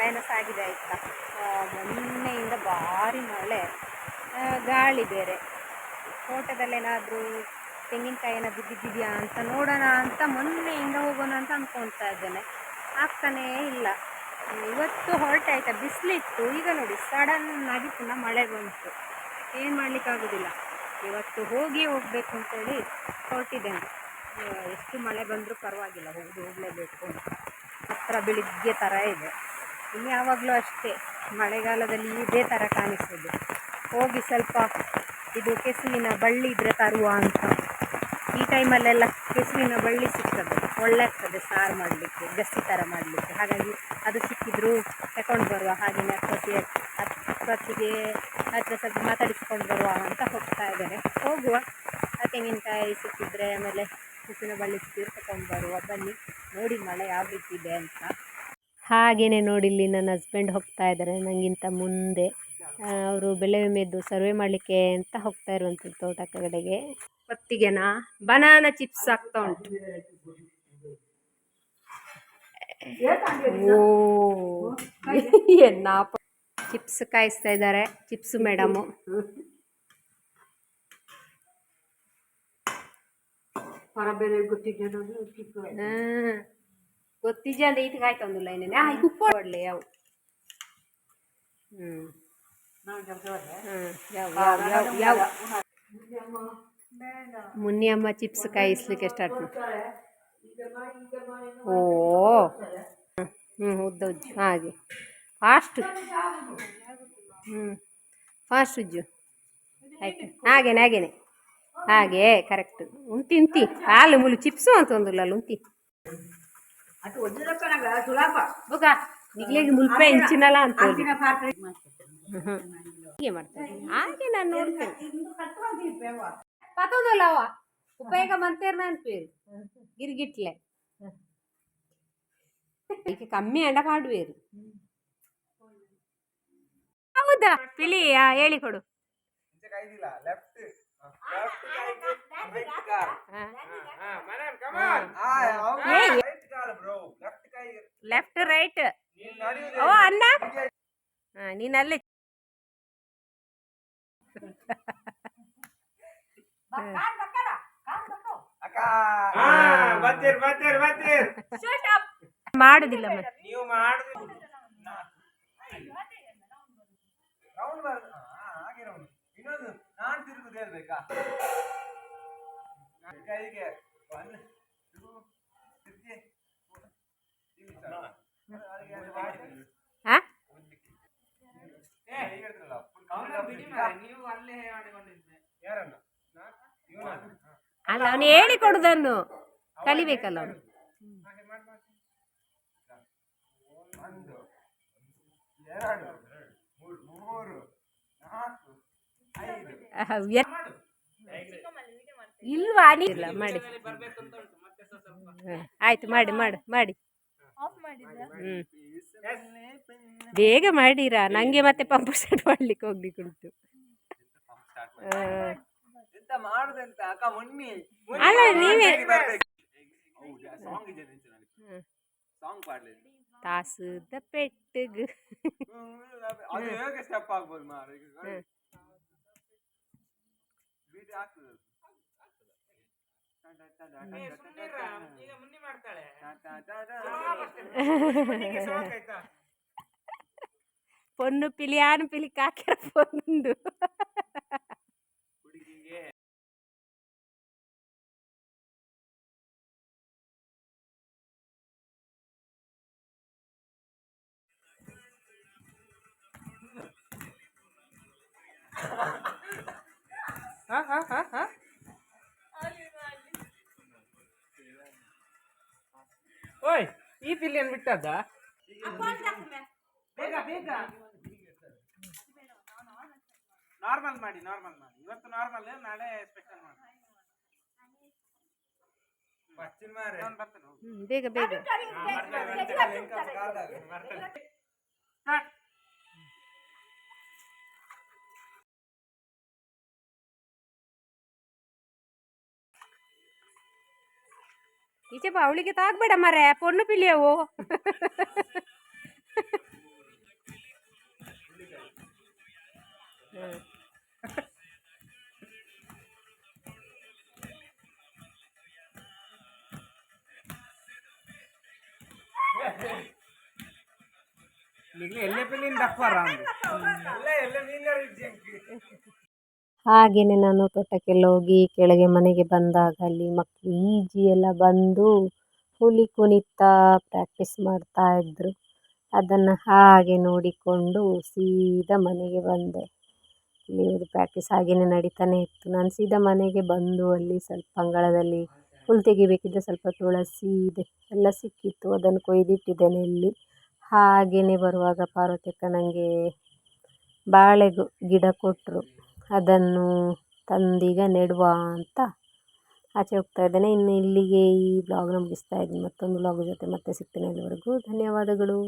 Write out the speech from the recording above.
ಪಯಣ ಆಗಿದೆ ಆಯಿತಾ? ಮೊನ್ನೆಯಿಂದ ಭಾರಿ ಮಳೆ. ಗಾಳಿ ಬೇರೆ. ತೋಟದಲ್ಲೇನಾದರೂ ತೆಂಗಿನಕಾಯಿ ಏನಾದರೂ ಬಿದ್ದಿದೆಯಾ ಅಂತ ನೋಡೋಣ ಅಂತ ಮೊನ್ನೆಯಿಂದ ಹೋಗೋಣ ಅಂತ ಅಂದ್ಕೊತಾ ಇದ್ದೇನೆ. ಆಗ್ತಾನೇ ಇಲ್ಲ. ಇವತ್ತು ಹೊರಟಾಯ್ತಾ ಬಿಸಿಲಿತ್ತು. ಈಗ ನೋಡಿ ಸಡನ್ ಆಗಿ ಪುನಃ ಮಳೆ ಬಂತು. ಏನು ಮಾಡಲಿಕ್ಕಾಗೋದಿಲ್ಲ. ಇವತ್ತು ಹೋಗಿ ಹೋಗಬೇಕು ಅಂತೇಳಿ ಹೊರಟಿದ್ದೇನೆ. ಎಷ್ಟು ಮಳೆ ಬಂದರೂ ಪರವಾಗಿಲ್ಲ. ಹೋಗಿ ಹೋಗಲೇಬೇಕು ಅಂತ. ಹತ್ರ ಬೆಳಿಗ್ಗೆ ಥರ ಇದೆ. ಇನ್ನು ಯಾವಾಗಲೂ ಅಷ್ಟೇ, ಮಳೆಗಾಲದಲ್ಲಿ ಇದೇ ಥರ ಕಾಣಿಸೋದು. ಹೋಗಿ ಸ್ವಲ್ಪ ಇದು ಕೆಸುವಿನ ಬಳ್ಳಿ ಇದ್ದರೆ ತರುವ ಅಂತ. ಈ ಟೈಮಲ್ಲೆಲ್ಲ ಕೆಸುವಿನ ಬಳ್ಳಿ ಸಿಗ್ತದೆ, ಒಳ್ಳೆ ಆಗ್ತದೆ ಸಾರು ಮಾಡಲಿಕ್ಕೆ ಗಸಿ ಥರ ಮಾಡಲಿಕ್ಕೆ. ಹಾಗಾಗಿ ಅದು ಸಿಕ್ಕಿದ್ರು ತಗೊಂಡು ಬರುವ ಹಾಗೆಯೇ ಅಕ್ಕಿ ಅಕ್ಕತ್ತಿಗೆ ಹತ್ರ ಸ್ವಲ್ಪ ಮಾತಾಡಿಸ್ಕೊಂಡು ಬರುವ ಅಂತ ಹೋಗ್ತಾ ಇದ್ದಾರೆ ಹೋಗುವ. ತೆಂಗಿನಕಾಯಿ ಸಿಕ್ಕಿದ್ರೆ ಆಮೇಲೆ ಕೆಸುವಿನ ಬಳ್ಳಿ ಸಿಕ್ಕಿದ್ರೆ ತಗೊಂಡು ಬರುವ. ಬನ್ನಿ, ನೋಡಿ ಮಳೆ ಯಾವ ರೀತಿ ಇದೆ ಅಂತ. ಹಾಗೆಯೇ ನೋಡಿ ಇಲ್ಲಿ ನನ್ನ ಹಸ್ಬೆಂಡ್ ಹೋಗ್ತಾ ಇದ್ದಾರೆ ನನಗಿಂತ ಮುಂದೆ ಅವರು ಬೆಳೆ ವಿಮೆದು ಸರ್ವೆ ಮಾಡಲಿಕ್ಕೆ ಅಂತ ಹೋಗ್ತಾ ಇರುವಂಥದ್ದು ತೋಟ ಕಡೆಗೆ. ಹೊತ್ತಿಗೆನಾ ಬನಾನ ಚಿಪ್ಸ್ ಆಗ್ತಾ ಉಂಟು. ಓ ಚಿಪ್ಸ್ ಕಾಯಿಸ್ತಾ ಇದ್ದಾರೆ ಚಿಪ್ಸ್ ಮೇಡಮು ಹ್ಮ್. ಗೊತ್ತಿಜೆ ಅಂದ್ರೆ ಇದಕ್ಕೆ ಆಯ್ತು ಒಂದು ಲೈನ್ ಈಗ ಉಪ್ಪು ಒಳ್ಳೆ ಯಾವ? ಹ್ಮ್. ಯಾವ ಯಾವ ಯಾವ ಯಾವ? ಮುನಿಯಮ್ಮ ಚಿಪ್ಸ್ ಕಾಯಿಸ್ಲಿಕ್ಕೆ ಸ್ಟಾರ್ಟ್ ಮಾಡಿ. ಓ. ಹ್ಞೂ ಉದ್ದ ಉಜ್ಜು. ಹಾಗೆ. ಫಾಸ್ಟ್ ಹ್ಞೂ ಫಾಸ್ಟ್ ಉಜ್ಜು? ಆಯ್ತು. ಹಾಗೇನೆ ಹಾಗೇನೆ. ಹಾಗೆ ಕರೆಕ್ಟ್ ಉಂತಿ ಉಂತಿ ಹಾಲು ಮುಲು ಚಿಪ್ಸು ಅಂತ ಒಂದಿಲ್ಲ ಉಂಟಿ. ಉಂತಿ ನಿಗ್ಲಿಗೆ ಮುಲ್ಪೆ ಇಂಚಿನಲ್ಲ ಅಂತ ಹೇಳಿ. ಅಂಚಿನ ಪಾತ್ರ ಹ್ಮ್. ಹೀಗೆ ಮಾಡ್ತಾರೆ ಹಾಗೆ ನಾನು ನೋಡ್ತೇನೆ ಪತೋದಲ್ಲ ಅವ ಉಪಯೋಗ ಮಂತೇರ್ನ ಅನ್ಪೇರು ಗಿರ್ಗಿಟ್ಲೆ ಈಗ ಕಮ್ಮಿ ಅಂಡ ಮಾಡುವೇರು ಹೌದಾ ಪಿಲಿ ಆ, ಹೇಳಿ ಕೊಡು ಲೆಫ್ಟ್ ನೀನಲ್ಲಿ ಮಾಡುದಿಲ್ಲ ಮತ್ತೆ. ನೀವು ನಾನ್ ತಿರುಗುದು ಹೇಳ್ಬೇಕಾ? ಕೈಗೆ ಅಲ್ಲ ಅವನು ಹೇಳಿ ಕೊಡುದನ್ನು ಕಲಿಬೇಕಲ್ಲ ಅವನು. ಒಂದು ಎರಡು ಮೂರು ನಾಲ್ಕು ಇಲ್ವಾ? ನೀ ಇಲ್ಲ ಮಾಡಿ. ಆಯ್ತು ಮಾಡಿ ಮಾಡು ಮಾಡಿ. ಹ್ಮ್. ಬೇಗ ಮಾಡಿರಾ? ನಂಗೆ ಮತ್ತೆ ಪಂಪ್ ಸೆಟ್ ಮಾಡ್ಲಿಕ್ಕೆ ಹೋಗ್ಲಿಕ್ಕೆ ಉಂಟು. ಆ, ಎಂತ ಮಾಡುದೆಂತ ಅಕ್ಕ ಮೊನ್ನೆ ಅಲ್ಲ, ನೀವೇ- ಸಾಂಗ್ ಇದೆ ಹ್ಮ್. ಸಾಂಗ್ ಪಾಡ್ಲಿ ತಾಸುದ ಪೆಟ್ಟಿಗೆ ಅದು ಹೇಗೆ ಸ್ಟೆಪ್ ಆಗ್ಬೋದು ಮಾರ ಈಗ ಹ್ಮ್. ಬೀಟ್ ಆಗ್ತದೆ ಈಗ ಮುನ್ನಿ ಮಾಡ್ತಾಳೆ ಪೊನ್ನು ಪಿಲಿಯಾನು ಪಿಲಿ ಕಾಕ್ಯಾರ ಪೊಂದು ಓಯ್ ಈ ಪಿಲ್ಲಿಯನ್ ಬಿಟ್ಟದ್ದ? ಬೇಗ ಬೇಗ. ನಾರ್ಮಲ್ ಮಾಡಿ ನಾರ್ಮಲ್ ಮಾಡಿ. ಇವತ್ತು ನಾರ್ಮಲ್ ನಾಳೆ ಸ್ಪೆಷಲ್ ಮಾಡಿ. ಬೇಗ ಬೇಗ. Ice pauli kita agak beda mara ya, pohon pilih ya wo. Lihat, lihat pilih dakwaan. Lihat, lihat pilih jengki. ಹಾಗೆಯೇ ನಾನು ತೋಟಕ್ಕೆಲ್ಲ ಹೋಗಿ ಕೆಳಗೆ ಮನೆಗೆ ಬಂದಾಗ ಅಲ್ಲಿ ಮಕ್ಕಳು ಈಜಿ ಎಲ್ಲ ಬಂದು ಹುಲಿ ಕುಣಿತ ಪ್ರಾಕ್ಟೀಸ್ ಮಾಡ್ತಾ ಇದ್ದರು ಅದನ್ನು ಹಾಗೆ ನೋಡಿಕೊಂಡು ಸೀದಾ ಮನೆಗೆ ಬಂದೆ. ಇಲ್ಲಿ ಒಂದು ಪ್ರಾಕ್ಟೀಸ್ ಹಾಗೆಯೇ ನಡೀತಾನೆ ಇತ್ತು. ನಾನು ಸೀದಾ ಮನೆಗೆ ಬಂದು ಅಲ್ಲಿ ಸ್ವಲ್ಪ ಅಂಗಳದಲ್ಲಿ ಹುಲ್ಲು ತೆಗಿಬೇಕಿದ್ರೆ ಸ್ವಲ್ಪ ತುಳಸಿ ಇದೆ, ಎಲ್ಲ ಸಿಕ್ಕಿತ್ತು. ಅದನ್ನು ಕೊಯ್ದಿಟ್ಟಿದ್ದೇನೆ ಇಲ್ಲಿ. ಹಾಗೆಯೇ ಬರುವಾಗ ಪಾರ್ವತಿಕ ನನಗೆ ಬಾಳೆ ಗಿಡ ಕೊಟ್ಟರು ಅದನ್ನು ತಂದೀಗ ನೆಡುವ ಅಂತ ಆಚೆ ಹೋಗ್ತಾ ಇದ್ದೇನೆ. ಇನ್ನು ಇಲ್ಲಿಗೆ ಈ ಬ್ಲಾಗ್ನ ಮುಗಿಸ್ತಾ ಇದ್ದೀನಿ. ಮತ್ತೊಂದು ಬ್ಲಾಗ್ ಜೊತೆ ಮತ್ತೆ ಸಿಗ್ತೀನಿ ಅಲ್ಲಿವರೆಗೂ ಧನ್ಯವಾದಗಳು.